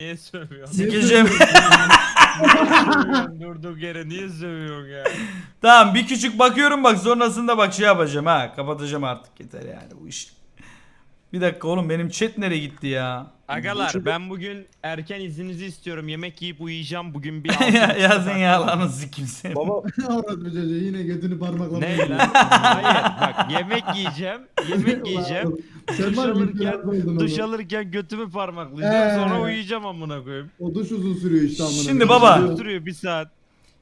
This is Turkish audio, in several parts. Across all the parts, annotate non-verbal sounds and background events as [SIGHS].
Niye sövüyorsun? Sikeceğim. [LAUGHS] Durduk yere niye sövüyorsun ya? tamam bir küçük bakıyorum bak sonrasında bak şey yapacağım ha. Kapatacağım artık yeter yani bu iş. Bir dakika oğlum benim chat nereye gitti ya? Agalar ben bugün erken izninizi istiyorum. Yemek yiyip uyuyacağım bugün bir [LAUGHS] Ya- altı- Yazın ya lan sikim seni. Baba [LAUGHS] Avrat bir çocuğu yine götünü parmakla. Ne lan? Hayır bak yemek yiyeceğim. Yemek yiyeceğim. Sen Duş var ya, alırken, bir oldun duş alırken götümü parmaklayacağım. Ee. Sonra uyuyacağım amına koyayım. O duş uzun sürüyor işte amına. Şimdi koyayım. baba. Sürüyor. Sürüyor bir saat.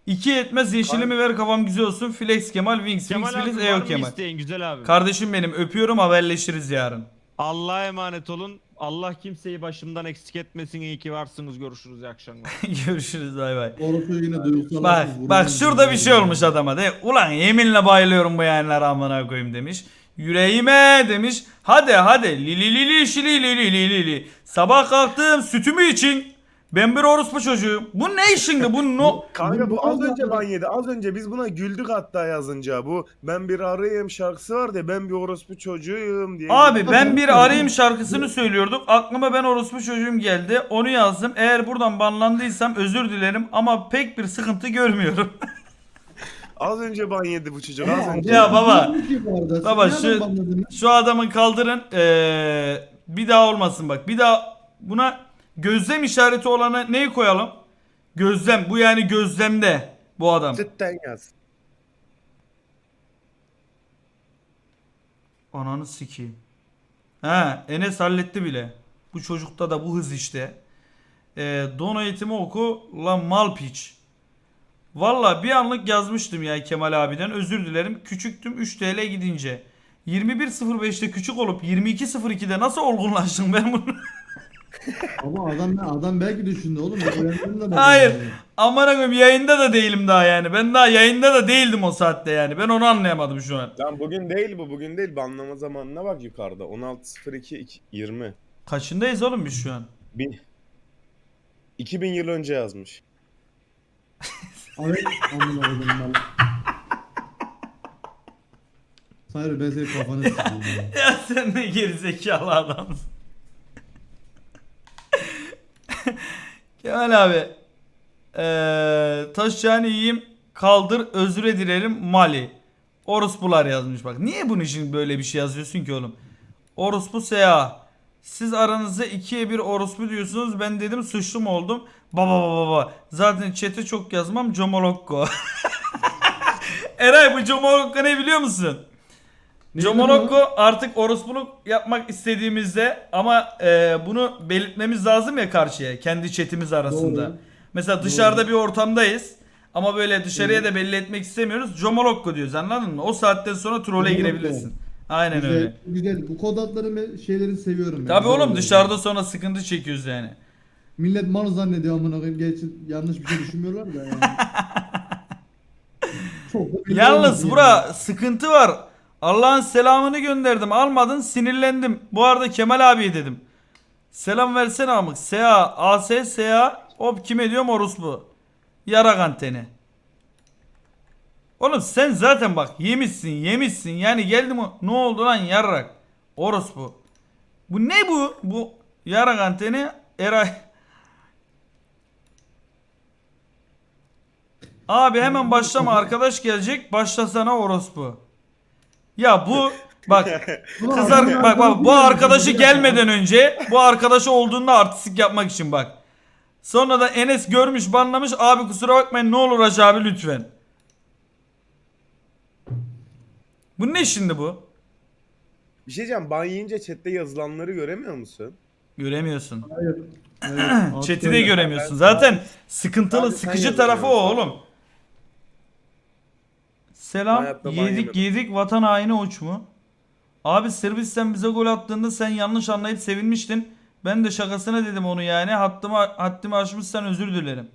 İki etmez yeşilimi ver kafam güzel olsun. Flex Kemal Wings. Kemal Wings abi Filiz var Eo mı Kemal. isteyin güzel abi? Kardeşim benim öpüyorum haberleşiriz yarın. Allah'a emanet olun. Allah kimseyi başımdan eksik etmesin. İyi ki varsınız. Görüşürüz. İyi akşamlar. [LAUGHS] Görüşürüz bay bay. Orası yine duygusal. Bak bak şurada bir şey olmuş adama de. Ulan yeminle bayılıyorum bu yayınlara amına koyayım demiş. Yüreğime demiş. Hadi hadi li li li li şili li li li li li. Sabah kalktım sütümü için. Ben bir orospu çocuğuyum. Bu ne işindi bu no? kanka bu az önce ban yedi. Az önce biz buna güldük hatta yazınca. Bu ben bir arayayım şarkısı var ya ben bir orospu çocuğuyum diye. Abi ben bir [LAUGHS] arayayım şarkısını söylüyorduk. Aklıma ben orospu çocuğum geldi. Onu yazdım. Eğer buradan banlandıysam özür dilerim ama pek bir sıkıntı görmüyorum. [LAUGHS] Az önce ban yedi bu çocuk az önce. Ya baba. Baba şu-? Şu adamı kaldırın. Ee, bir daha olmasın bak. Bir daha buna gözlem işareti olanı neyi koyalım? Gözlem. Bu yani gözlemde bu adam. Cidden yaz. Ananı sikeyim. Ha, Enes halletti bile. Bu çocukta da bu hız işte. Ee, don eğitimi oku lan mal piç. Valla bir anlık yazmıştım ya Kemal abiden. Özür dilerim. Küçüktüm 3 TL gidince. 21.05'te küçük olup 22.02'de nasıl olgunlaştım ben bunu? [LAUGHS] Ama adam adam belki düşündü oğlum. öğrendim de ben Hayır. yani. Aman koyayım yayında da değilim daha yani. Ben daha yayında da değildim o saatte yani. Ben onu anlayamadım şu an. Lan bugün değil bu bugün değil. Banlama zamanına bak yukarıda. 16.02 20. Kaçındayız oğlum biz şu an? Bir. 2000 yıl önce yazmış. [LAUGHS] Evet. Amına koydum ben. Hayır ben senin kafanı [LAUGHS] sikeyim ya. Ya sen ne gerizekalı adamsın. Kemal abi. Eee taşacağını yiyeyim kaldır özür dilerim Mali. Orospular yazmış bak. Niye bunun için böyle bir şey yazıyorsun ki oğlum? Orospu Seha. Siz aranızda ikiye bir orospu diyorsunuz. Ben dedim suçlu mu oldum? Baba baba baba. Zaten chat'e çok yazmam. Comolokko. [LAUGHS] Eray bu Comolokko ne biliyor musun? Ne Comolokko artık orospuluk yapmak istediğimizde ama e, bunu belirtmemiz lazım ya karşıya kendi chatimiz arasında. Doğru. Mesela dışarıda bir ortamdayız ama böyle dışarıya da belli etmek istemiyoruz. Comolokko diyoruz anladın mı? O saatten sonra trole girebilirsin. Aynen Güzel, öyle. güzel. Bu kod adları ve şeyleri seviyorum. Tabii Güzel oğlum dışarıda sonra sıkıntı çekiyoruz yani. Millet mal zannediyor amına koyayım. Gerçi yanlış bir şey düşünmüyorlar da yani. [LAUGHS] Çok da Yalnız bura yani. sıkıntı var. Allah'ın selamını gönderdim. Almadın sinirlendim. Bu arada Kemal abi dedim. Selam versene amık. Seha, AS, Seha. Hop kime diyorum orospu. Yarak anteni. Oğlum sen zaten bak yemişsin yemişsin. Yani geldim o. Ne oldu lan yarrak. Orospu. Bu ne bu? Bu yarak anteni. Eray. Abi hemen başlama arkadaş gelecek. Başlasana orospu. Ya bu [LAUGHS] bak kızar bak bak bu arkadaşı gelmeden önce bu arkadaşı olduğunda artistik yapmak için bak. Sonra da Enes görmüş banlamış abi kusura bakmayın ne olur Hacı abi lütfen. Bu ne şimdi bu? Bir şey diyeceğim ban yiyince chatte yazılanları göremiyor musun? Göremiyorsun. Hayır. [CLEARS THROAT] Hayır. Chat'i de göremiyorsun. Zaten sıkıntılı Abi sen sıkıcı tarafı o oğlum. Selam. Hayatta ban Yedik yemedim. yedik vatan haini uç mu? Abi Sırbistan bize gol attığında sen yanlış anlayıp sevinmiştin. Ben de şakasına dedim onu yani. Hattımı, haddimi aşmışsan özür dilerim.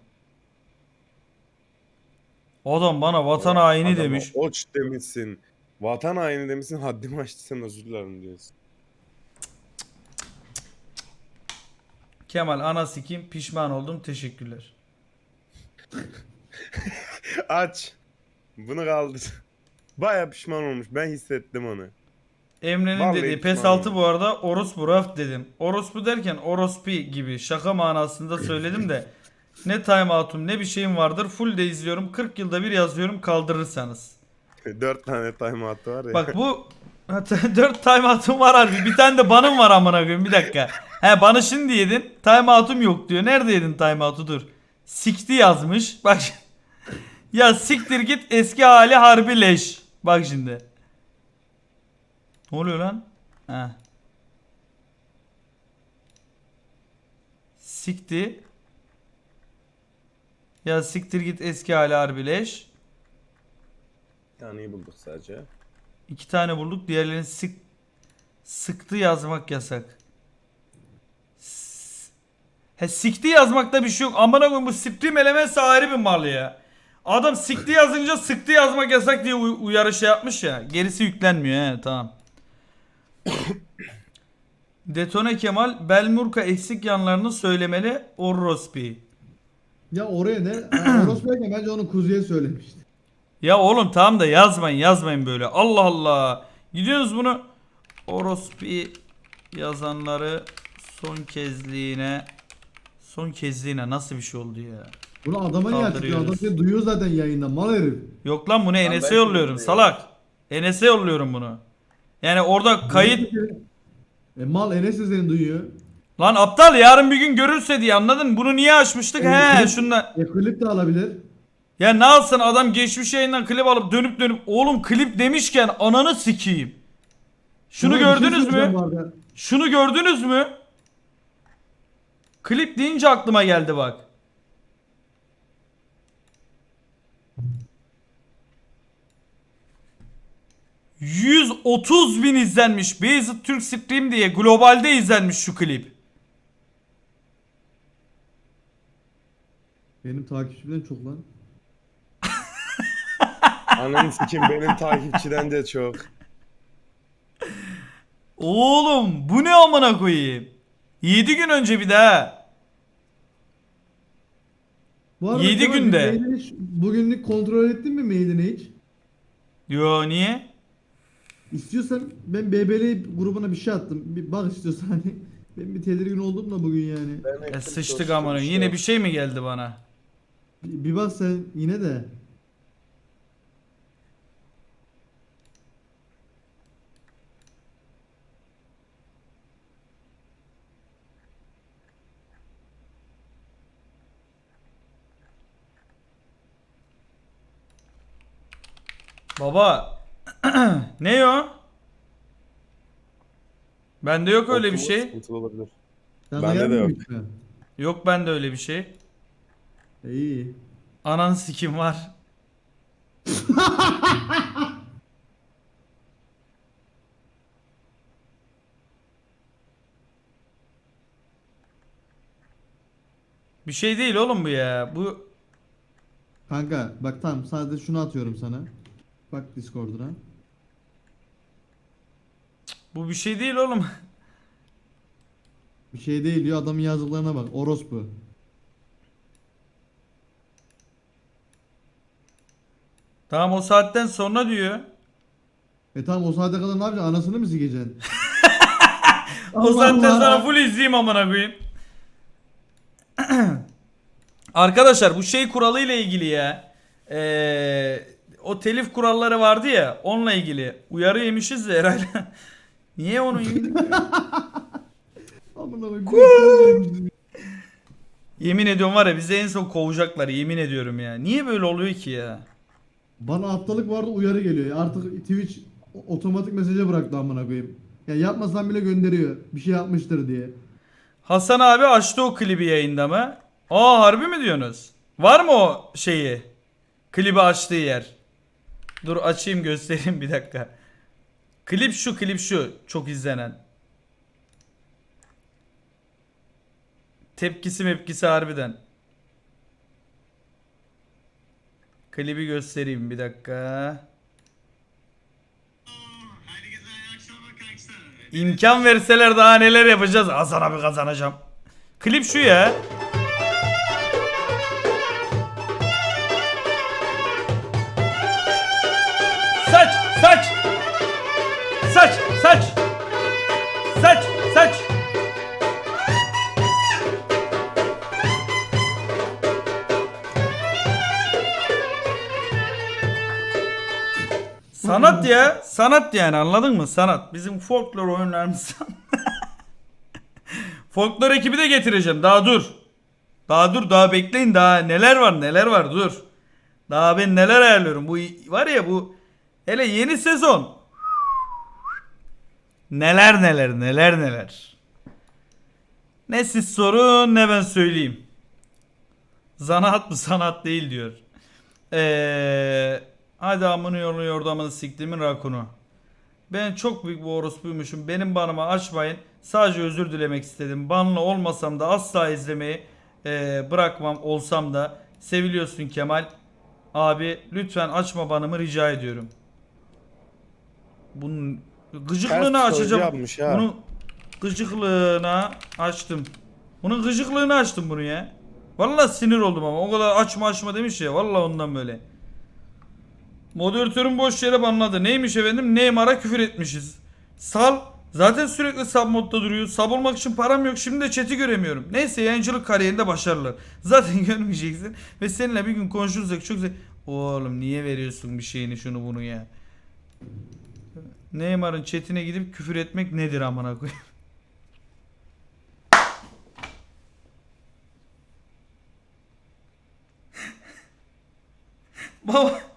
Adam bana vatan haini Adama demiş. Oç demişsin. Vatan haini demişsin haddimi aştı sen özür dilerim diyorsun. Kemal ana sikim pişman oldum teşekkürler. [LAUGHS] Aç. Bunu kaldır. [LAUGHS] Baya pişman olmuş. Ben hissettim onu. Emre'nin Vallahi dediği PES var 6 ya. bu arada orospu raft dedim. Orospu derken orospi gibi şaka manasında söyledim de [LAUGHS] ne timeout'um ne bir şeyim vardır. Full de izliyorum. 40 yılda bir yazıyorum kaldırırsanız. Dört tane timeout var ya. Bak bu [LAUGHS] 4 timeout'um var harbi. Bir tane de banım var amına koyayım. Bir dakika. He banı şimdi yedin. Timeout'um yok diyor. Nerede yedin timeout'u dur. Sikti yazmış. Bak. Ya siktir git eski hali harbi leş. Bak şimdi. Ne oluyor lan? He. Sikti. Ya siktir git eski hali harbi leş. Bir taneyi bulduk sadece. İki tane bulduk. Diğerlerini sık sıktı yazmak yasak. S- He sikti yazmakta bir şey yok. Amına koyayım bu Supreme Elements ayrı bir mal ya. Adam sikti yazınca sıktı yazmak yasak diye uy- uyarı şey yapmış ya. Gerisi yüklenmiyor he tamam. [COUGHS] Detone Kemal Belmurka eksik yanlarını söylemeli Orrospi. Ya oraya ne? Ha, [COUGHS] Orospu'yken bence onu kuzuya söylemişti. Ya oğlum tamam da yazmayın yazmayın böyle. Allah Allah. Gidiyorsunuz bunu orospi yazanları son kezliğine son kezliğine nasıl bir şey oldu ya? Bunu adama niye açıklıyor? Adam Kaldırıyoruz. seni duyuyor zaten yayında mal herif. Yok lan bunu Enes'e belki yolluyorum de salak. Enes'e yolluyorum bunu. Yani orada kayıt E mal Enes de seni duyuyor. lan aptal yarın bir gün görürse diye anladın mı? Bunu niye açmıştık? Evet, He klip- şundan. E klip de alabilir. Ya ne alsın adam geçmiş yayından klip alıp dönüp dönüp oğlum klip demişken ananı sikeyim. Şunu Ulan bir şey gördünüz söyleyeceğim mü? bu arada. Şunu gördünüz mü? Klip deyince aklıma geldi bak. ...130 bin izlenmiş. Beyazıt Türk Stream diye globalde izlenmiş şu klip. Benim takipçimden çok lan. [LAUGHS] Ananı sikim benim takipçiden de çok. Oğlum bu ne amına koyayım? 7 gün önce bir daha. Bu arada Yedi Kemal, günde. mailini hiç- bugünlük kontrol ettin mi mailini hiç? Yo niye? İstiyorsan ben BBL grubuna bir şey attım. Bir bak istiyorsan hani. [LAUGHS] Ben bir tedirgin oldum da bugün yani. Ben Ya ektim, sıçtık amına. şey Yine bir şey mi geldi bana? Bir, bir bak sen yine de. Baba. [CLEARS THROAT] ne o? Bende yok öyle bir şey. sıkıntılı olabilir. Sen Bende de gelmiyor yok. musun? Yok bende öyle bir şey. İyi. Anan sikim var. [LAUGHS] bir şey değil oğlum bu ya. Bu Kanka bak tamam sadece şunu atıyorum sana. Bak Discord'una. Bu bir şey değil oğlum. [LAUGHS] Bir şey değil diyor adamın yazdıklarına bak. Orospu. Tamam o saatten sonra diyor. E tamam o saate kadar ne yapacaksın? Anasını mı sikeceksin? [LAUGHS] O Allah saatten Allah. sonra full izleyeyim amına koyayım. [CLEARS THROAT] Arkadaşlar bu şey kuralı ile ilgili ya. Ee, o telif kuralları vardı ya onunla ilgili. Uyarı yemişiz de herhalde. [LAUGHS] Niye onu yedik? [LAUGHS] Amına koyayım. yemin ediyorum var ya bizi en son kovacaklar yemin ediyorum ya. Niye böyle oluyor ki ya? Bana aptalık vardı uyarı geliyor. Ya Artık Twitch otomatik mesaja bıraktı amına koyayım. Ya yapmasan bile gönderiyor. Bir şey yapmıştır diye. Hasan abi açtı o klibi yayında mı? Aa harbi mi diyorsunuz? Var mı o şeyi? Klibi açtığı yer. Dur açayım göstereyim bir dakika. Klip şu klip şu çok izlenen. Tepkisi mepkisi harbiden. Klibi göstereyim bir dakika. İmkan verseler daha neler yapacağız. Hasan abi kazanacağım. Klip şu ya. Ya. Sanat yani anladın mı? Sanat. Bizim folklor oyunlarımız. [LAUGHS] folklor ekibi de getireceğim. Daha dur. Daha dur daha bekleyin daha neler var neler var dur. Daha ben neler ayarlıyorum. Bu var ya bu hele yeni sezon. Neler neler neler neler. Ne siz sorun ne ben söyleyeyim. Zanaat mı sanat değil diyor. Eee hadi amını yolunu yordamını siktimin rakunu. Ben çok büyük bir orospuymuşum. Benim banımı açmayın. Sadece özür dilemek istedim. Banlı olmasam da asla izlemeyi eee, bırakmam olsam da. Seviliyorsun Kemal. Abi lütfen açma banımı rica ediyorum. Bunun gıcıklığını Ters açacağım. yapmış ha. Bunu gıcıklığına açtım. Bunun gıcıklığını açtım bunu ya. Vallahi sinir oldum ama o kadar açma açma demiş ya. Vallahi ondan böyle. Moderatörün boş yere banladı. Neymiş efendim? Neymar'a küfür etmişiz. Sal. Zaten sürekli sub modda duruyor. Sub olmak için param yok. Şimdi de chat'i göremiyorum. Neyse yayıncılık kariyerinde başarılar. [LAUGHS] Zaten görmeyeceksin. Ve seninle bir gün konuşursak çok güzel. Oğlum niye veriyorsun bir şeyini şunu bunu ya? Neymar'ın chatine gidip küfür etmek nedir amına koyayım? [LAUGHS] baba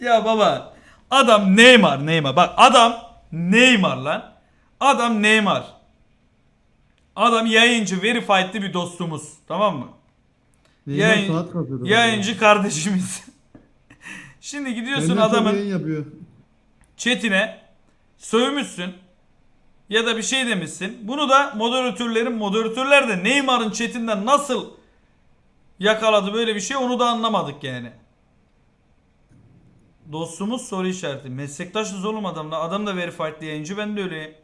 ya baba adam Neymar Neymar bak adam Neymar lan adam Neymar adam yayıncı verified'li bir dostumuz tamam mı Neymar Yayın- saat kasıyordu. yayıncı kardeşimiz [LAUGHS] şimdi gidiyorsun adamın yayın yapıyor. chatine sövmüşsün ya da bir şey demişsin. Bunu da moderatörlerin moderatörler de Neymar'ın chatinden nasıl yakaladı böyle bir şey onu da anlamadık yani. Dostumuz soru işareti. Meslektaşız oğlum adamla. Adam da verified yayıncı ben de öyle.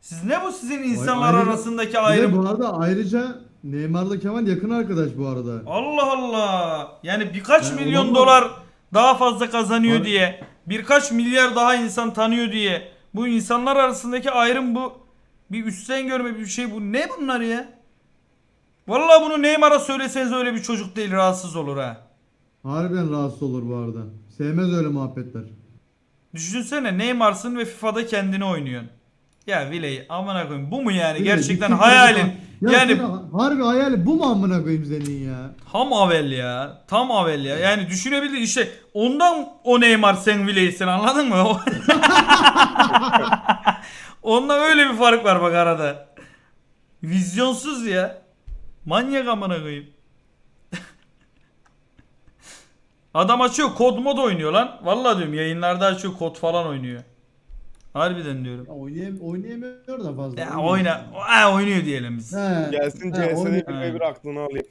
Siz ne bu sizin insanlar ayrıca- arasındaki Bir de ayrım? bu arada ayrıca Neymar'la Kemal yakın arkadaş bu arada. Allah Allah. Yani birkaç Yani milyon olamaz. dolar daha fazla kazanıyor Var- diye, birkaç milyar daha insan tanıyor diye. Bu insanlar arasındaki ayrım bu. Bir üstten görme bir şey bu. Ne bunlar ya? Vallahi bunu Neymar'a söyleseniz öyle bir çocuk değil rahatsız olur ha. Harbiden rahatsız olur bu arada. Sevmez öyle muhabbetler. Düşünsene Neymar'sın ve FIFA'da kendini oynuyorsun. Ya Viley amına koyayım bu mu yani de gerçekten hayalin? Ya yani senin harbi hayali bu mu amına koyayım senin ya? Tam avel ya. Tam avel ya. Yani düşünebildiğin işte ondan o Neymar sen Viley'sin anladın mı? [LAUGHS] O- Onunla öyle bir fark var bak arada. Vizyonsuz ya. Manyak amına koyayım. Adam açıyor kod mod oynuyor lan. Vallahi diyorum yayınlarda açıyor kod falan oynuyor. Harbiden diyorum. ya oynayam oynayamıyor da fazla. Ya Oynuyor. oyna, ha, oynuyor diyelim biz. He, Gelsin he, CS'de bir bir aklını alayım.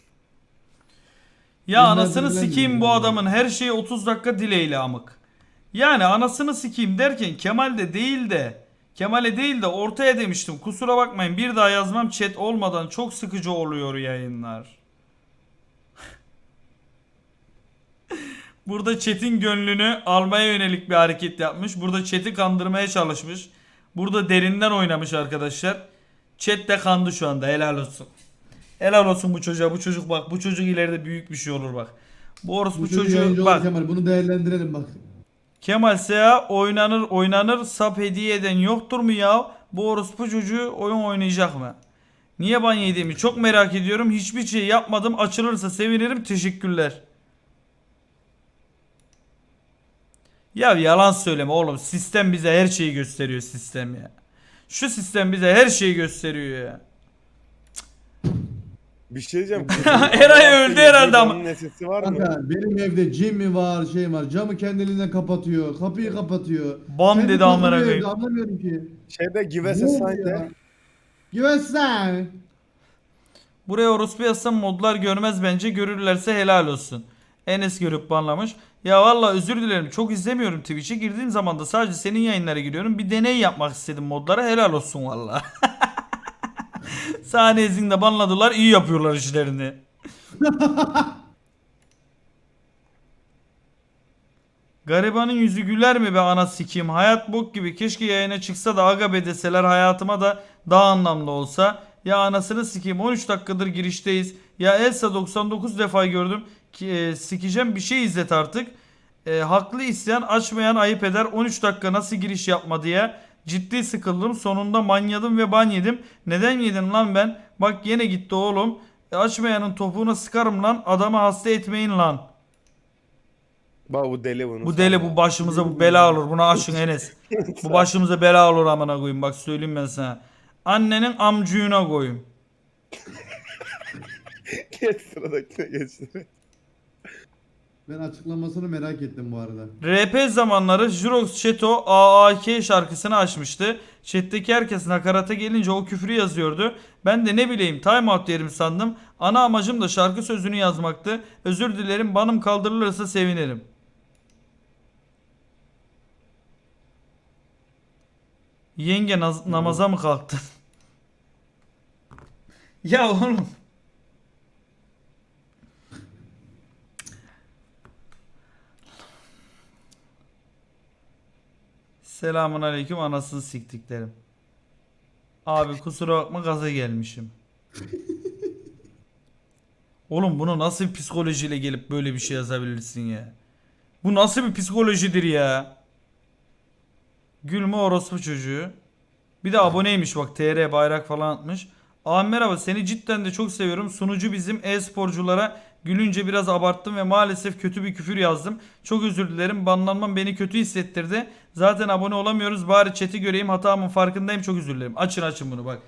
Ya Bilmem anasını bilmem sikeyim bu bilmem. adamın her şeyi 30 dakika dileyle amık. Yani anasını sikeyim derken Kemal de değil de Kemal'e değil de ortaya demiştim. Kusura bakmayın bir daha yazmam chat olmadan çok sıkıcı oluyor yayınlar. Burada chat'in gönlünü almaya yönelik bir hareket yapmış. Burada chat'i kandırmaya çalışmış. Burada derinden oynamış arkadaşlar. Chat de kandı şu anda helal olsun. Helal olsun bu çocuğa. Bu çocuk bak bu çocuk ileride büyük bir şey olur bak. Bu orospu Bu çocuğu bak. Kemal bunu değerlendirelim bak. Kemal Seha oynanır oynanır sap hediye eden yoktur mu ya? Bu orospu çocuğu oyun oynayacak mı? Niye ban yediğimi çok merak ediyorum. Hiçbir şey yapmadım. Açılırsa sevinirim. Teşekkürler. Ya yalan söyleme oğlum. Sistem bize her şeyi gösteriyor sistem ya. Şu sistem bize her şeyi gösteriyor ya. Bir şey diyeceğim. [LAUGHS] Eray öldü herhalde ama. Nesisi var mı? Kanka benim evde cim mi var şey var camı kendiliğinden kapatıyor kapıyı kapatıyor. Bam Kendi dedi amına kapatıyor koyayım. Anlamıyorum ki. Şeyde Give Us Ne a Sign'de? Güvensen. Buraya orospu yazsam modlar görmez bence. Görürlerse helal olsun. Enes görüp banlamış. Ya valla özür dilerim. Çok izlemiyorum Twitch'e. Girdiğim zaman da sadece senin yayınlara giriyorum. Bir deney yapmak istedim modlara. Helal olsun valla. [LAUGHS] Sahne izinde banladılar. iyi yapıyorlar işlerini. [LAUGHS] Garibanın yüzü güler mi be ana sikeyim? Hayat bok gibi. Keşke yayına çıksa da aga be deseler hayatıma da daha anlamlı olsa. Ya anasını sikeyim 13 dakikadır girişteyiz. Ya Elsa 99 defa gördüm. Ki, e, sikeceğim bir şey izlet artık. E, haklı isyan açmayan ayıp eder. 13 dakika nasıl giriş yapma diye. Ciddi sıkıldım. Sonunda manyadım ve ban yedim. Neden yedim lan ben? Bak yine gitti oğlum. E, açmayanın topuğuna sıkarım lan. Adamı hasta etmeyin lan. Bak bu deli bunu. Bu deli bu başımıza bu bela olur. Bunu aşın Enes. Bu [LAUGHS] başımıza bela olur amına koyayım. Bak söyleyeyim ben sana. Annenin amcığına koyayım. [LAUGHS] Geç sıradakine geç. Ben açıklamasını merak ettim bu arada. RP zamanları Jirox Cheto AAK şarkısını açmıştı. Chat'teki herkes nakarata gelince o küfrü yazıyordu. Ben de ne bileyim timeout yerim sandım. Ana amacım da şarkı sözünü yazmaktı. Özür dilerim banım kaldırılırsa sevinirim. Yenge naz- namaza mı kalktın? [LAUGHS] ya oğlum. Selamun aleyküm anasını siktiklerim. Abi kusura bakma gaza gelmişim. Oğlum bunu nasıl bir psikolojiyle gelip böyle bir şey yazabilirsin ya? Bu nasıl bir psikolojidir ya? Gülme orospu çocuğu. Bir de aboneymiş bak TR bayrak falan atmış. Abi merhaba seni cidden de çok seviyorum. Sunucu bizim e-sporculara gülünce biraz abarttım ve maalesef kötü bir küfür yazdım. Çok özür dilerim. Banlanmam beni kötü hissettirdi. Zaten abone olamıyoruz. Bari chat'i göreyim. Hatamın farkındayım. Çok özür dilerim. Açın açın bunu bak.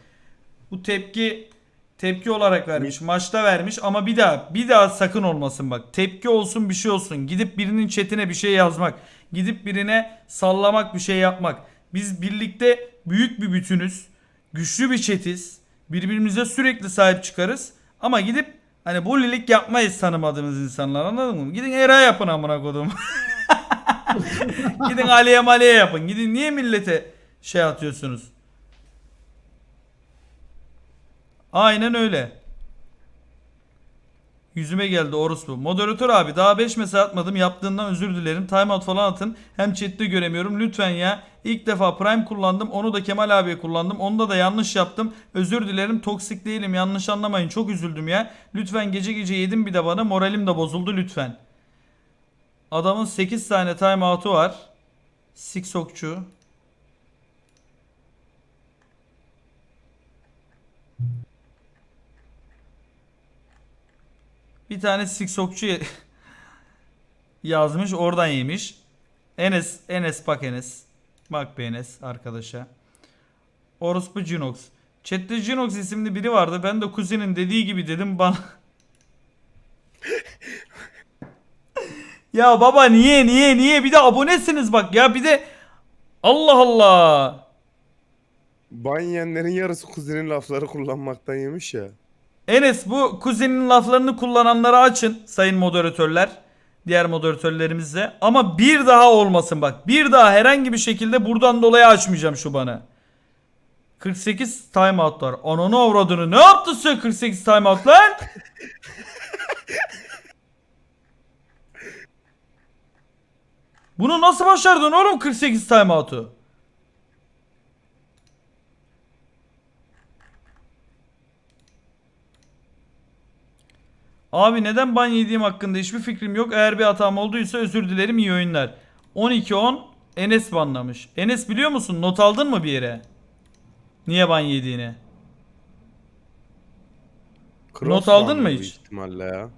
Bu tepki tepki olarak vermiş. Maçta vermiş ama bir daha bir daha sakın olmasın bak. Tepki olsun bir şey olsun. Gidip birinin chatine bir şey yazmak. Gidip birine sallamak bir şey yapmak. Biz birlikte büyük bir bütünüz. Güçlü bir çetiz. Birbirimize sürekli sahip çıkarız. Ama gidip hani bullylik yapmayız tanımadığımız insanlar anladın mı? Gidin Era yapın amına kodum. [LAUGHS] Gidin Aliye Maliye yapın. Gidin niye millete şey atıyorsunuz? Aynen öyle. Yüzüme geldi orospu. Moderatör abi daha 5 mesaj atmadım. Yaptığından özür dilerim. Timeout falan atın. Hem chatte göremiyorum. Lütfen ya. İlk defa Prime kullandım. Onu da Kemal abiye kullandım. Onda da yanlış yaptım. Özür dilerim. Toksik değilim. Yanlış anlamayın. Çok üzüldüm ya. Lütfen gece gece yedim bir de bana. Moralim de bozuldu lütfen. Adamın 8 tane timeout'u var. Siksokçu. Bir tane siksokçu [LAUGHS] yazmış oradan yemiş. Enes, Enes bak Enes. Bak be Enes arkadaşa. Orospu Cinox. Chat'te Cinox isimli biri vardı. Ben de kuzinin dediği gibi dedim bana. [LAUGHS] ya baba niye niye niye bir de abonesiniz bak ya bir de Allah Allah. Ban yiyenlerin yarısı kuzenin lafları kullanmaktan yemiş ya. Enes bu kuzenin laflarını kullananları açın sayın moderatörler. Diğer moderatörlerimizle. Ama bir daha olmasın bak. Bir daha herhangi bir şekilde buradan dolayı açmayacağım şu bana. 48 timeout var. Ananı avradını ne yaptın sen 48 timeout lan? Bunu nasıl başardın oğlum 48 timeout'u? Abi neden ban yediğim hakkında hiçbir fikrim yok. Eğer bir hatam olduysa özür dilerim iyi oyunlar. 12-10 Enes banlamış. Enes biliyor musun? Not aldın mı bir yere? Niye ban yediğini? Cross Not aldın mı hiç? ihtimalle ya.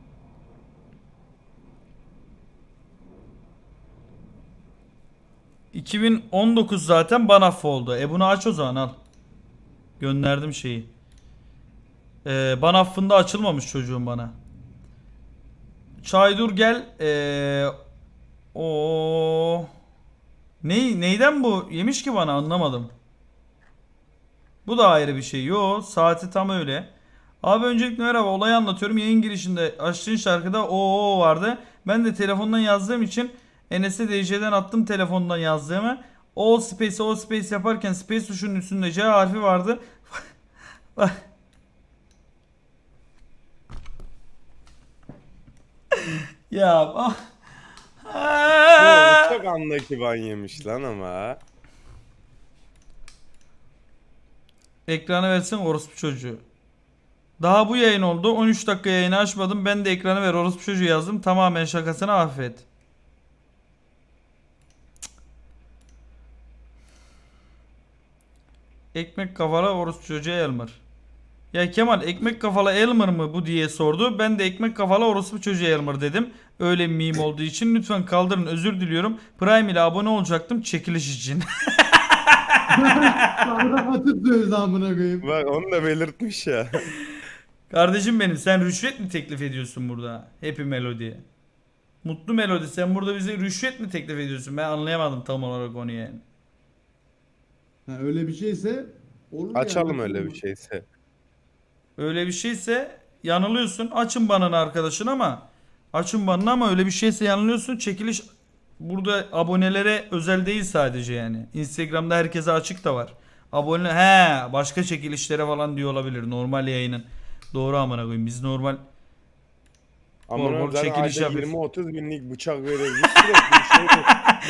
...2019 zaten ban affı oldu. E bunu aç o zaman al. Gönderdim şeyi. Ee, ban affında açılmamış çocuğum bana. Çaydur gel. Ee, o ne neyden bu yemiş ki bana anlamadım. Bu da ayrı bir şey. Yo saati tam öyle. Abi öncelikle merhaba olayı anlatıyorum. Yayın girişinde açtığın şarkıda o vardı. Ben de telefondan yazdığım için Enes'e DC'den attım telefondan yazdığımı. O space o space yaparken space tuşunun üstünde C harfi vardı. [LAUGHS] Ya ah. ah. Çok andaki ban yemiş lan ama. Ekranı versin orospu çocuğu. Daha bu yayın oldu. 13 dakika yayını açmadım. Ben de ekranı ver orospu çocuğu yazdım. Tamamen şakasına affet. Ekmek kafana orospu çocuğa yalmır. Ya Kemal ekmek kafalı Elmer mı bu diye sordu. Ben de ekmek kafalı orospu çocuğu Elmer dedim. Öyle bir meme olduğu için lütfen kaldırın özür diliyorum. Prime ile abone olacaktım çekiliş için. [LAUGHS] Sonra atıp amına koyayım. Bak onu da belirtmiş ya. [LAUGHS] Kardeşim benim sen rüşvet mi teklif ediyorsun burada? Happy Melody. Mutlu Melody sen burada bize rüşvet mi teklif ediyorsun? Ben anlayamadım tam olarak onu yani. Ha, öyle bir şeyse olur Açalım yani. öyle bir şeyse. Öyle bir şeyse yanılıyorsun. Açın banını arkadaşın ama açın banını ama öyle bir şeyse yanılıyorsun. Çekiliş burada abonelere özel değil sadece yani. Instagram'da herkese açık da var. Abone he başka çekilişlere falan diyor olabilir normal yayının. Doğru amına koyayım. Biz normal Ama zaten çekiliş ayda yapıyorsun. 20-30 binlik bıçak bir şey.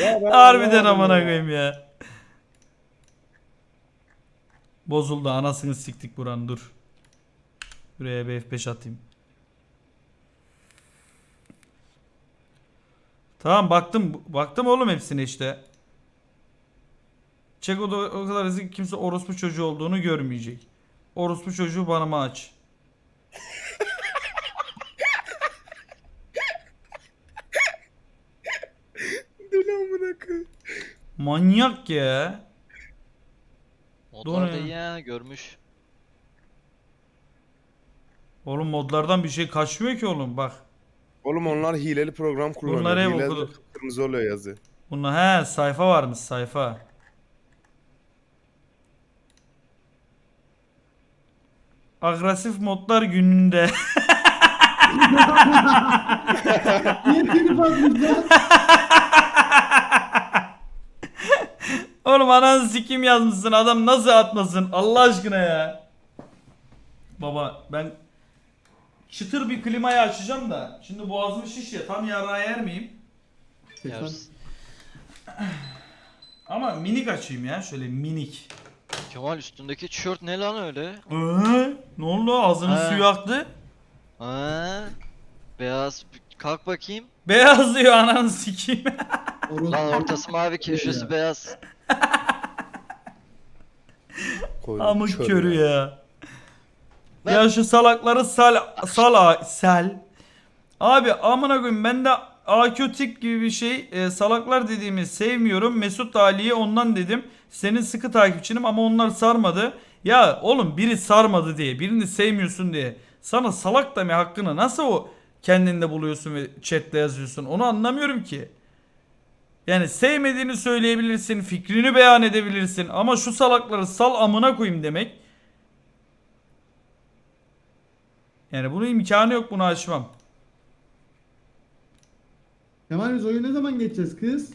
[LAUGHS] Ben harbiden amına ya. koyayım ya. Bozuldu anasını siktik buranın dur. Buraya bir F5 atayım. Tamam baktım baktım oğlum hepsine işte. Çeko'da o kadar hızlı ki kimse orospu çocuğu olduğunu görmeyecek. Orospu çocuğu bana mı aç? Deli amına koyayım. Manyak ya. Da ya. iyi ya görmüş. Oğlum modlardan bir şey kaçmıyor ki oğlum bak. Oğlum onlar hileli program kullanıyor. Bunları hep Hileli okuduk. Kırmızı oluyor yazı. Bunda he sayfa varmış sayfa. Agresif modlar gününde. Niye trip atmış lan? Oğlum ananı sikim yazmışsın adam nasıl atmasın Allah aşkına ya. Baba ben çıtır bir klimayı açacağım da şimdi boğazım şiş ya tam yarağa yer miyim? Yersin. [SIGHS] Ama minik açayım ya şöyle minik. Kemal üstündeki tişört ne lan öyle? Ee, ne oldu ağzının Ha. suyu aktı? Ha? Beyaz. Kalk bakayım. Beyaz diyor ananı sikeyim. [LAUGHS] Lan ortası mavi köşesi ya. beyaz. Koydum, Amık kör körü ya. Ben- Ya şu salakları sal sal sel. Abi amına koyayım ben de AQ tip gibi bir şey e, salaklar dediğimi sevmiyorum. Mesut Ali'ye ondan dedim. Senin sıkı takipçinim ama onlar sarmadı. Ya oğlum biri sarmadı diye birini sevmiyorsun diye sana salak deme hakkını nasıl o kendinde buluyorsun ve chatte yazıyorsun onu anlamıyorum ki. Yani sevmediğini söyleyebilirsin, fikrini beyan edebilirsin ama şu salakları sal amına koyayım demek. Yani bunun imkanı yok bunu açmam. Kemal biz oyun ne zaman geçeceğiz kız?